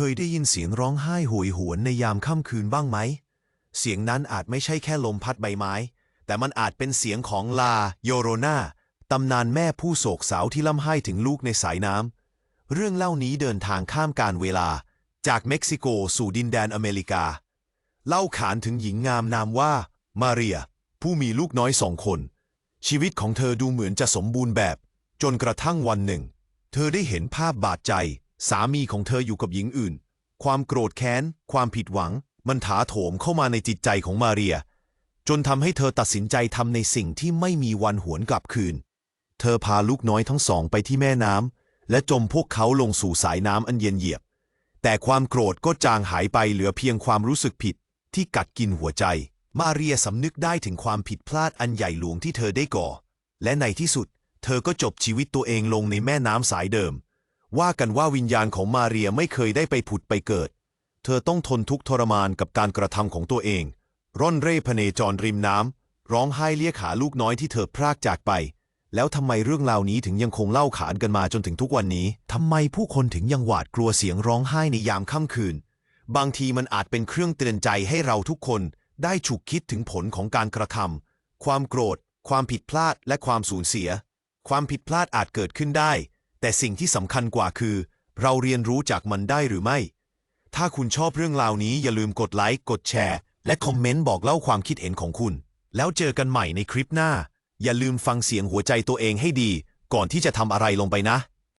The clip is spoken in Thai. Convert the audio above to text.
เคยได้ยินเสียงร้องไห้โหยหวนในยามค่ำคืนบ้างไหม เสียงนั้นอาจไม่ใช่แค่ลมพัดใบไม้ แต่มันอาจเป็นเสียงของลาโยโรนาตำนานแม่ผู้โศกเศร้าที่ล่ำไห้ถึงลูกในสายน้ำ เรื่องเล่านี้เดินทางข้ามการเวลา จากเม็กซิโกสู่ดินแดนอเมริกา เล่าขานถึงหญิงงามนามว่า มาเรีย ผู้มีลูกน้อยสองคน ชีวิตของเธอดูเหมือนจะสมบูรณ์แบบ จนกระทั่งวันหนึ่ง เธอได้เห็นภาพบาดใจ สามีของเธออยู่กับหญิงอื่น ความโกรธแค้น ความผิดหวัง มันถาโถมเข้ามาในจิตใจของมาเรีย จนทำให้เธอตัดสินใจทำในสิ่งที่ไม่มีวันหวนกลับคืน เธอพาลูกน้อยทั้งสองไปที่แม่น้ำและจมพวกเขาลงสู่สายน้ำอันเย็นเยียบ แต่ความโกรธก็จางหายไปเหลือเพียงความรู้สึกผิดที่กัดกินหัวใจ มาเรียสำนึกได้ถึงความผิดพลาดอันใหญ่หลวงที่เธอได้ก่อ และในที่สุด เธอก็จบชีวิตตัวเองลงในแม่น้ำสายเดิม ว่ากันว่าวิญญาณของมาเรียไม่เคยได้ไปผุดไปเกิด เธอต้องทนทุกข์ทรมานกับการกระทำของตัวเอง ร่อนเร่พเนจรริมน้ำร้องไห้เรียกหาลูกน้อยที่เธอพรากจากไป แล้วทำไมเรื่องราวนี้ถึงยังคงเล่าขานกันมาจนถึงทุกวันนี้ทำไมผู้คนถึงยังหวาดกลัวเสียงร้องไห้ในยามค่ำคืน บางทีมันอาจเป็นเครื่องเตือนใจให้เราทุกคน ได้ฉุกคิดถึงผลของการกระทำความโกรธ ความผิดพลาดและความสูญเสีย ความผิดพลาดอาจเกิดขึ้นได้ แต่สิ่งที่สำคัญกว่าคือ เราเรียนรู้จากมันได้หรือไม่ ถ้าคุณชอบเรื่องราวนี้อย่าลืมกดไลค์กดแชร์ และคอมเมนต์บอกเล่าความคิดเห็นของคุณ แล้วเจอกันใหม่ในคลิปหน้า อย่าลืมฟังเสียงหัวใจตัวเองให้ดี ก่อนที่จะทำอะไรลงไปนะ